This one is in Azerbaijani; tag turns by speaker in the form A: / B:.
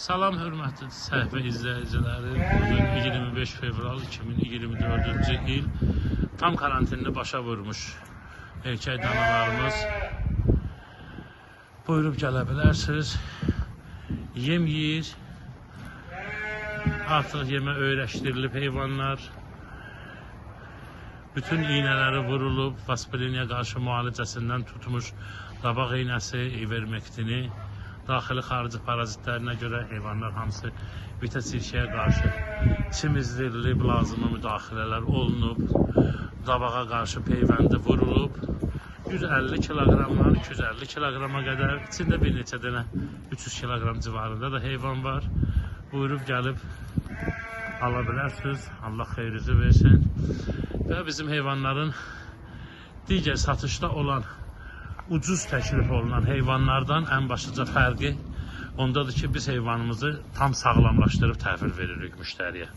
A: Salam hörmətli səhifə izləyiciləri. Bugün 25 fevral 2024-cü il tam karantinini başa vurmuş erkək danalarımız. Buyurub gələ bilərsiniz. Yem yeyir. Artıq yemə öyrəşdirilib heyvanlar. Bütün iğnələri vurulub, vaspiliniyə qarşı müalicəsindən tutmuş qabaq iynəsi, ivermektini, daxili xarici parazitlərinə görə heyvanlar hamısı vitə-sirkəyə qarşı çimizdirilib, lazımi müdaxilələr olunub, qabağa qarşı peyvəndi vurulub. 150 kiloqramdan 250 kiloqrama qədər, içində bir neçə dənə 300 kiloqram civarında da heyvan var. Buyurub gəlib ala bilərsiniz. Allah xeyrizi versin. Və bizim heyvanların digər satışda olan ucuz təklif olunan heyvanlardan ən başlıca fərqi ondadır ki, biz heyvanımızı tam sağlamlaşdırıb təhvil veririk müştəriyə.